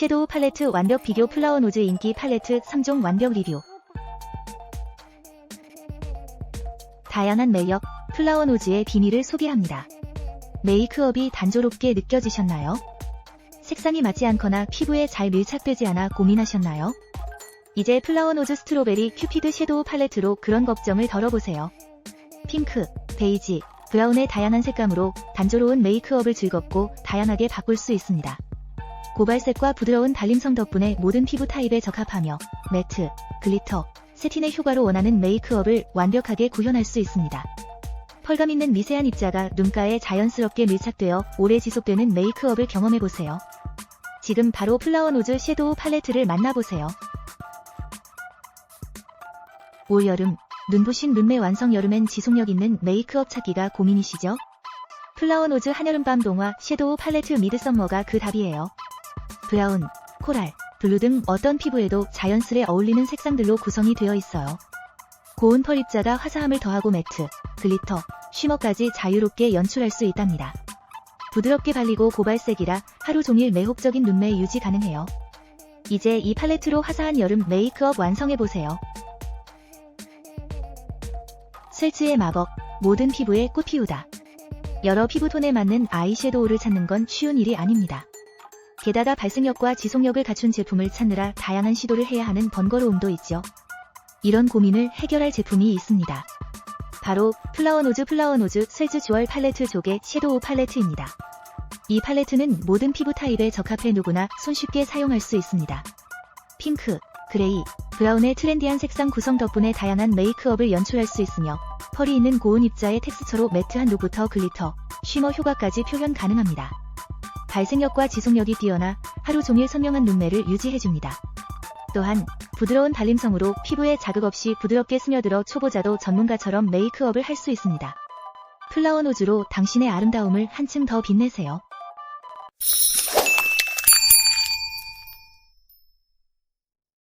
섀도우 팔레트 완벽 비교 플라워 노즈 인기 팔레트 3종 완벽 리뷰 다양한 매력, 플라워 노즈의 비밀을 소개합니다. 메이크업이 단조롭게 느껴지셨나요? 색상이 맞지 않거나 피부에 잘 밀착되지 않아 고민하셨나요? 이제 플라워 노즈 스트로베리 큐피드 섀도우 팔레트로 그런 걱정을 덜어보세요. 핑크, 베이지, 브라운의 다양한 색감으로 단조로운 메이크업을 즐겁고 다양하게 바꿀 수 있습니다. 고발색과 부드러운 발림성 덕분에 모든 피부 타입에 적합하며 매트, 글리터, 세틴의 효과로 원하는 메이크업을 완벽하게 구현할 수 있습니다. 펄감 있는 미세한 입자가 눈가에 자연스럽게 밀착되어 오래 지속되는 메이크업을 경험해보세요. 지금 바로 플라워 노즈 섀도우 팔레트를 만나보세요. 올 여름, 눈부신 눈매 완성 여름엔 지속력 있는 메이크업 찾기가 고민이시죠? 플라워 노즈 한여름밤 동화 섀도우 팔레트 미드썸머가 그 답이에요. 브라운, 코랄, 블루 등 어떤 피부에도 자연스레 어울리는 색상들로 구성이 되어 있어요. 고운 펄 입자가 화사함을 더하고 매트, 글리터, 쉬머까지 자유롭게 연출할 수 있답니다. 부드럽게 발리고 고발색이라 하루 종일 매혹적인 눈매 유지 가능해요. 이제 이 팔레트로 화사한 여름 메이크업 완성해보세요. 셀츠의 마법, 모든 피부에 꽃 피우다. 여러 피부톤에 맞는 아이섀도우를 찾는 건 쉬운 일이 아닙니다. 게다가 발색력과 지속력을 갖춘 제품을 찾느라 다양한 시도를 해야 하는 번거로움도 있죠. 이런 고민을 해결할 제품이 있습니다. 바로 플라워 노즈 플라워 노즈 셀즈 주얼 팔레트 조개 섀도우 팔레트입니다. 이 팔레트는 모든 피부 타입에 적합해 누구나 손쉽게 사용할 수 있습니다. 핑크, 그레이, 브라운의 트렌디한 색상 구성 덕분에 다양한 메이크업을 연출할 수 있으며 펄이 있는 고운 입자의 텍스처로 매트한 룩부터 글리터, 쉬머 효과까지 표현 가능합니다. 발색력과 지속력이 뛰어나 하루 종일 선명한 눈매를 유지해줍니다. 또한 부드러운 발림성으로 피부에 자극 없이 부드럽게 스며들어 초보자도 전문가처럼 메이크업을 할 수 있습니다. 플라워 노즈로 당신의 아름다움을 한층 더 빛내세요.